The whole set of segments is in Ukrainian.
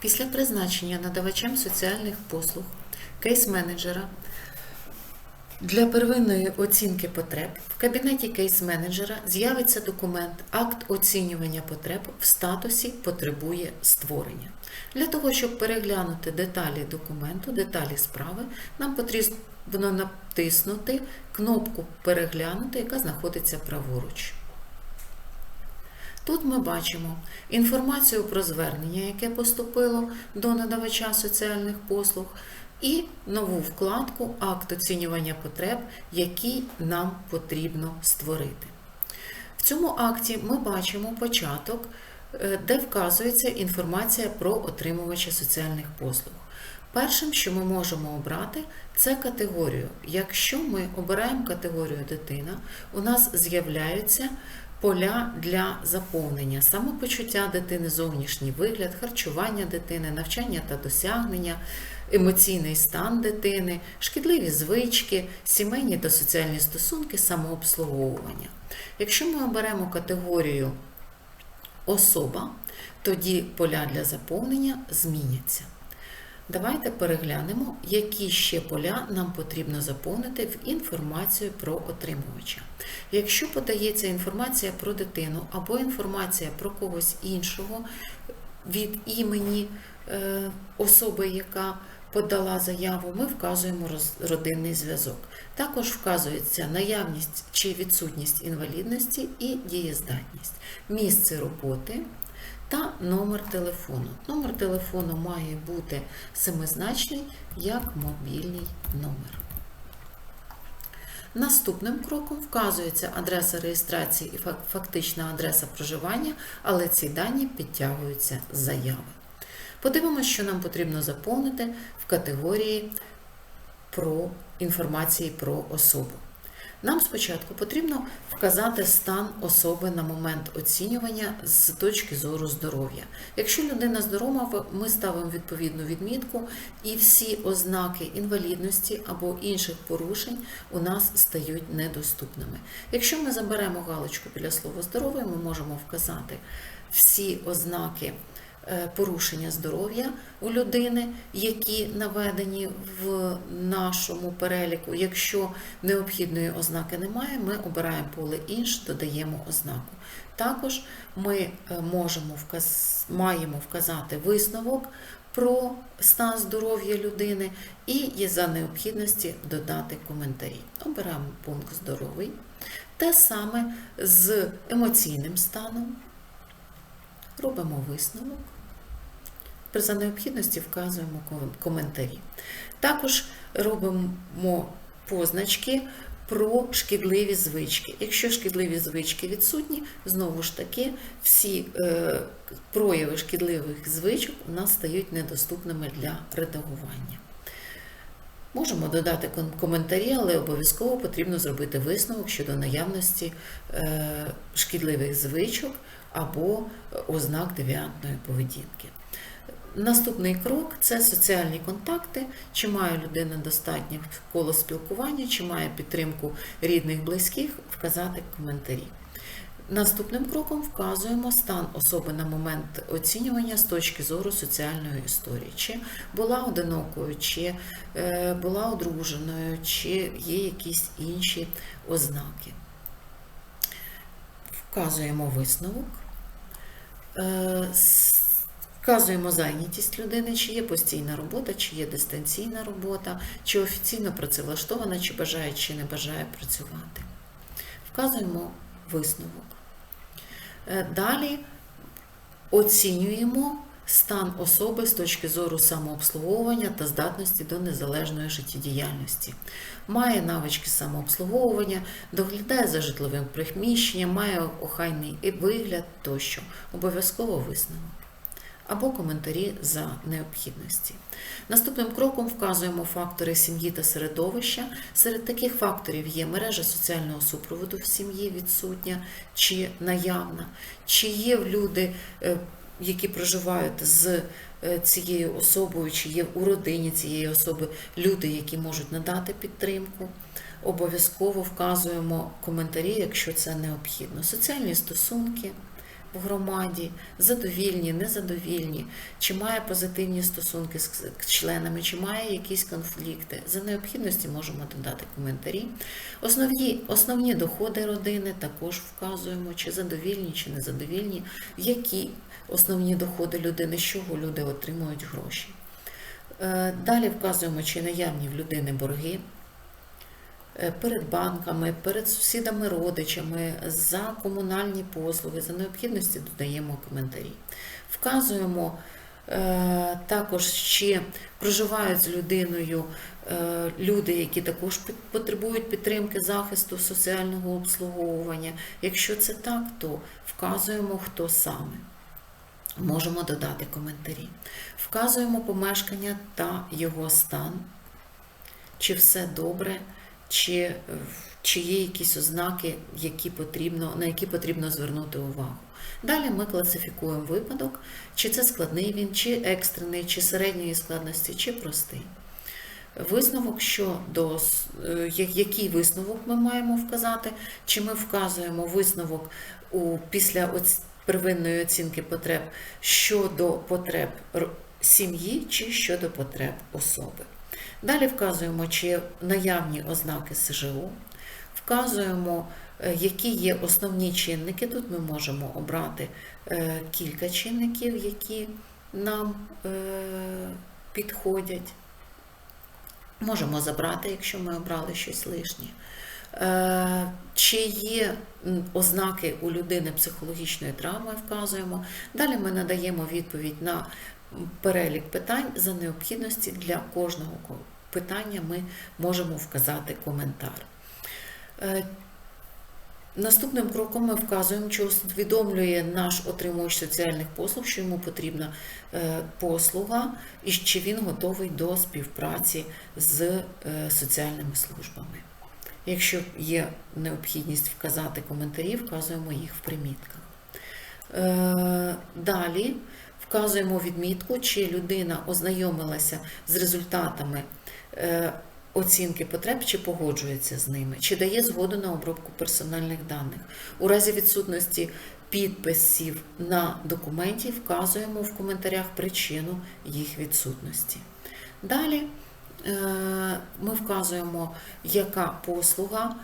Після призначення надавачем соціальних послуг кейс-менеджера для первинної оцінки потреб в кабінеті кейс-менеджера з'явиться документ Акт оцінювання потреб в статусі потребує створення. Для того, щоб переглянути деталі документу, деталі справи, нам потрібно натиснути кнопку Переглянути, яка знаходиться праворуч. Тут ми бачимо інформацію про звернення, яке поступило до надавача соціальних послуг, і нову вкладку Акт оцінювання потреб, який нам потрібно створити. В цьому акті ми бачимо початок, е, де вказується інформація про отримувача соціальних послуг. Першим, що ми можемо обрати, це категорію. Якщо ми обираємо категорію дитина, у нас з'являються поля для заповнення, самопочуття дитини, зовнішній вигляд, харчування дитини, навчання та досягнення, емоційний стан дитини, шкідливі звички, сімейні та соціальні стосунки, самообслуговування. Якщо ми оберемо категорію особа, тоді поля для заповнення зміняться. Давайте переглянемо, які ще поля нам потрібно заповнити в інформацію про отримувача. Якщо подається інформація про дитину або інформація про когось іншого від імені е, особи, яка подала заяву, ми вказуємо родинний зв'язок. Також вказується наявність чи відсутність інвалідності і дієздатність, місце роботи та номер телефону. Номер телефону має бути семизначний як мобільний номер. Наступним кроком вказується адреса реєстрації і фактична адреса проживання, але ці дані підтягуються з заяви. Подивимося, що нам потрібно заповнити в категорії про інформації про особу. Нам спочатку потрібно вказати стан особи на момент оцінювання з точки зору здоров'я. Якщо людина здорова, ми ставимо відповідну відмітку, і всі ознаки інвалідності або інших порушень у нас стають недоступними. Якщо ми заберемо галочку біля слова здоров'я, ми можемо вказати всі ознаки порушення здоров'я у людини, які наведені в нашому переліку. Якщо необхідної ознаки немає, ми обираємо поле інш, додаємо ознаку. Також ми е, можемо вказ... маємо вказати висновок про стан здоров'я людини і є за необхідності додати коментарі. Обираємо пункт здоровий. Те саме з емоційним станом. Робимо висновок. За необхідності вказуємо коментарі. Також робимо позначки про шкідливі звички. Якщо шкідливі звички відсутні, знову ж таки, всі е, прояви шкідливих звичок у нас стають недоступними для редагування. Можемо додати коментарі, але обов'язково потрібно зробити висновок щодо наявності е, шкідливих звичок або е, ознак девіантної поведінки. Наступний крок це соціальні контакти, чи має людина достатнє коло спілкування, чи має підтримку рідних, близьких, вказати коментарі. Наступним кроком вказуємо стан особи на момент оцінювання з точки зору соціальної історії, чи була одинокою, чи е, була одруженою, чи є якісь інші ознаки. Вказуємо висновок. Вказуємо зайнятість людини, чи є постійна робота, чи є дистанційна робота, чи офіційно працевлаштована, чи бажає, чи не бажає працювати. Вказуємо висновок. Е, Далі оцінюємо стан особи з точки зору самообслуговування та здатності до незалежної життєдіяльності. Має навички самообслуговування, доглядає за житловим приміщенням, має охайний вигляд тощо. Обов'язково висновок або коментарі за необхідності. Наступним кроком вказуємо фактори сім'ї та середовища. Серед таких факторів є мережа соціального супроводу в сім'ї відсутня чи наявна, чи є люди, е, які проживають з е, цією особою, чи є у родині цієї особи люди, які можуть надати підтримку. Обов'язково вказуємо коментарі, якщо це необхідно. Соціальні стосунки, в громаді, задовільні, незадовільні, чи має позитивні стосунки з членами, чи має якісь конфлікти. За необхідності можемо додати коментарі. Основні, основні доходи родини також вказуємо, чи задовільні, чи незадовільні, які основні доходи людини, з чого люди отримують гроші. Е, Далі вказуємо, чи наявні в людини борги перед банками, перед сусідами, родичами, за комунальні послуги, за необхідності додаємо коментарі. Вказуємо е, також, чи проживають з людиною е, люди, які також потребують підтримки захисту соціального обслуговування. Якщо це так, то вказуємо, хто саме. Можемо додати коментарі. Вказуємо помешкання та його стан, чи все добре, чи, е, чи є якісь ознаки, які потрібно, на які потрібно звернути увагу. Далі ми класифікуємо випадок, чи це складний він, чи екстрений, чи середньої складності, чи простий. Висновок щодо с- е, який висновок ми маємо вказати, чи ми вказуємо висновок у після оц- первинної оцінки потреб щодо потреб сім'ї чи щодо потреб особи. Далі вказуємо, чи наявні ознаки СЖО, вказуємо, е, які є основні чинники. Тут ми можемо обрати е, кілька чинників, які нам е, підходять. Можемо забрати, якщо ми обрали щось лишнє. Чи є ознаки у людини психологічної травми, вказуємо. Далі ми надаємо відповідь на перелік питань за необхідності для кожного питання ми можемо вказати коментар. Е, Наступним кроком ми вказуємо, чи усвідомлює наш отримувач соціальних послуг, що йому потрібна е, послуга, і чи він готовий до співпраці з е, соціальними службами. Якщо є необхідність вказати коментарі, вказуємо їх в примітках. Далі вказуємо відмітку, чи людина ознайомилася з результатами е, оцінки потреб, чи погоджується з ними, чи дає згоду на обробку персональних даних. У разі відсутності підписів на документі вказуємо в коментарях причину їх відсутності. Далі е, ми вказуємо, яка послуга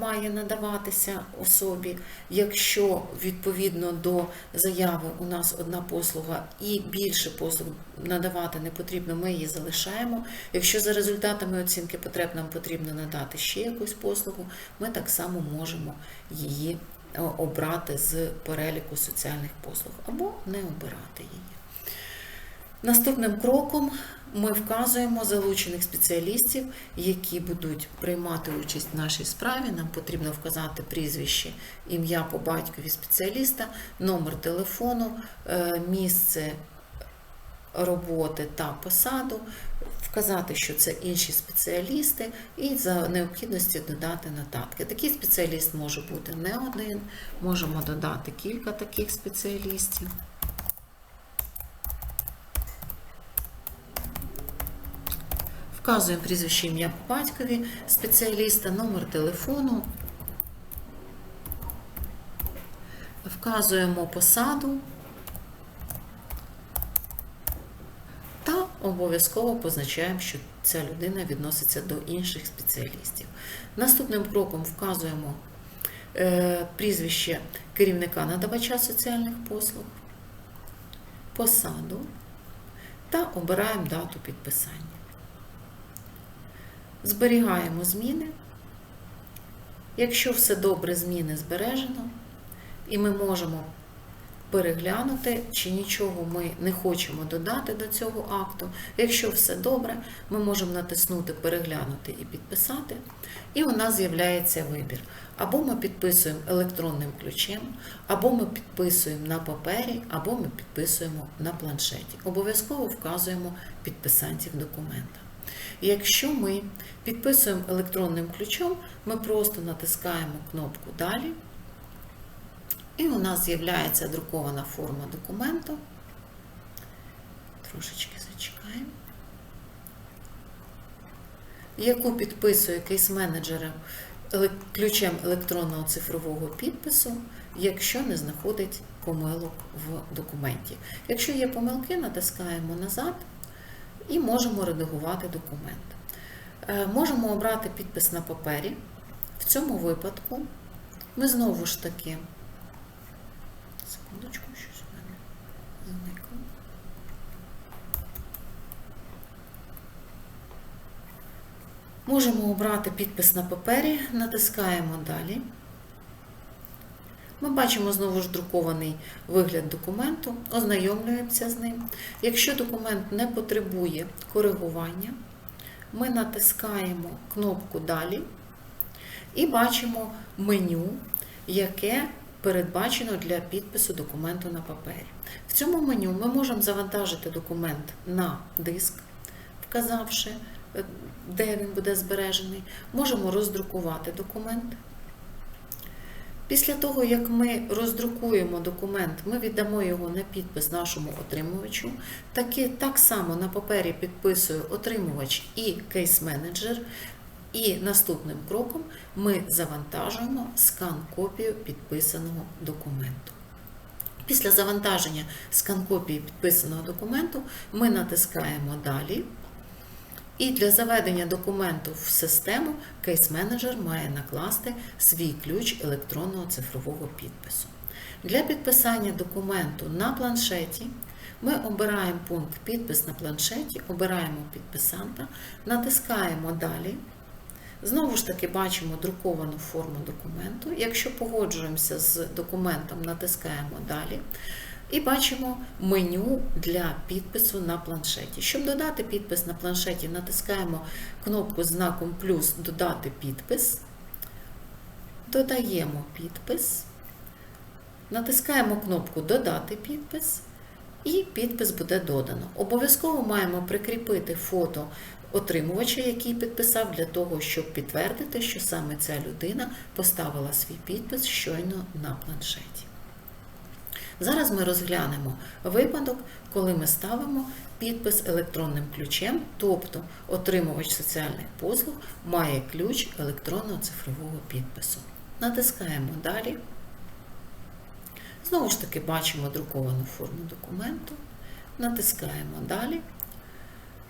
має надаватися особі. Якщо відповідно до заяви у нас одна послуга і більше послуг надавати не потрібно, ми її залишаємо. Якщо за результатами оцінки потреб нам потрібно надати ще якусь послугу, ми так само можемо її е, обрати з переліку соціальних послуг або не обирати її. Наступним кроком ми вказуємо залучених спеціалістів, які будуть приймати участь в нашій справі. Нам потрібно вказати прізвище, ім'я по батькові спеціаліста, номер телефону, е, місце роботи та посаду, вказати, що це інші спеціалісти, і за необхідності додати нотатки. Такий спеціаліст може бути не один, можемо додати кілька таких спеціалістів. Вказуємо прізвище ім'я батькові спеціаліста, номер телефону. Вказуємо посаду та обов'язково позначаємо, що ця людина відноситься до інших спеціалістів. Наступним кроком вказуємо е, прізвище керівника надавача соціальних послуг, посаду та обираємо дату підписання. Зберігаємо зміни. Якщо все добре, зміни збережено, і ми можемо переглянути, чи нічого ми не хочемо додати до цього акту. Якщо все добре, ми можемо натиснути Переглянути і підписати, і у нас з'являється вибір. Або ми підписуємо електронним ключем, або ми підписуємо на папері, або ми підписуємо на планшеті. Обов'язково вказуємо підписантів документа. Якщо ми підписуємо електронним ключом, ми просто натискаємо кнопку Далі, і у нас з'являється друкована форма документу. Трошечки зачекаємо. Яку підписує кейс-менеджер ключем електронного цифрового підпису, якщо не знаходить помилок в документі. Якщо є помилки, натискаємо назад і можемо редагувати документ. Е, Можемо обрати підпис на папері. В цьому випадку ми знову ж таки. Секундочку, щось у мене зникло. Можемо обрати підпис на папері, натискаємо далі. Ми бачимо знову ж друкований вигляд документу, ознайомлюємося з ним. Якщо документ не потребує коригування, ми натискаємо кнопку Далі і бачимо меню, яке передбачено для підпису документу на папері. В цьому меню ми можемо завантажити документ на диск, вказавши, е, де він буде збережений. Можемо роздрукувати документ. Після того, як ми роздрукуємо документ, ми віддамо його на підпис нашому отримувачу. Таки, так само на папері підписує отримувач і кейс-менеджер. І наступним кроком ми завантажуємо скан-копію підписаного документу. Після завантаження скан-копії підписаного документу ми натискаємо Далі. І для заведення документу в систему кейс-менеджер має накласти свій ключ електронного цифрового підпису. Для підписання документу на планшеті ми обираємо пункт Підпис на планшеті, обираємо підписанта, натискаємо Далі. Знову ж таки бачимо друковану форму документу. Якщо погоджуємося з документом, натискаємо Далі. І бачимо меню для підпису на планшеті. Щоб додати підпис на планшеті, натискаємо кнопку з знаком плюс Додати підпис, додаємо підпис, натискаємо кнопку Додати підпис, і підпис буде додано. Обов'язково маємо прикріпити фото отримувача, який підписав, для того, щоб підтвердити, що саме ця людина поставила свій підпис щойно на планшеті. Зараз ми розглянемо випадок, коли ми ставимо підпис електронним ключем, тобто отримувач соціальних послуг має ключ електронного цифрового підпису. Натискаємо Далі. Знову ж таки бачимо друковану форму документу. Натискаємо Далі.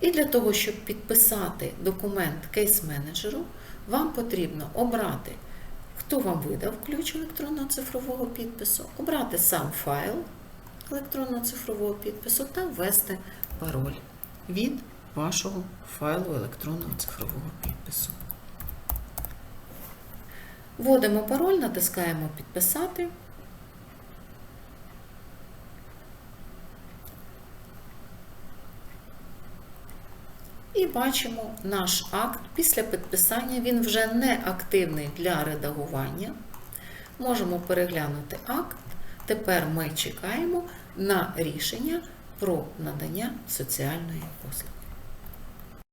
І для того, щоб підписати документ кейс-менеджеру, вам потрібно обрати Хто вам видав ключ електронного цифрового підпису, обрати сам файл електронно-цифрового підпису та ввести пароль від вашого файлу електронного цифрового підпису. Вводимо пароль, натискаємо Підписати. І бачимо наш акт. Після підписання він вже не активний для редагування. Можемо переглянути акт. Тепер ми чекаємо на рішення про надання соціальної послуги.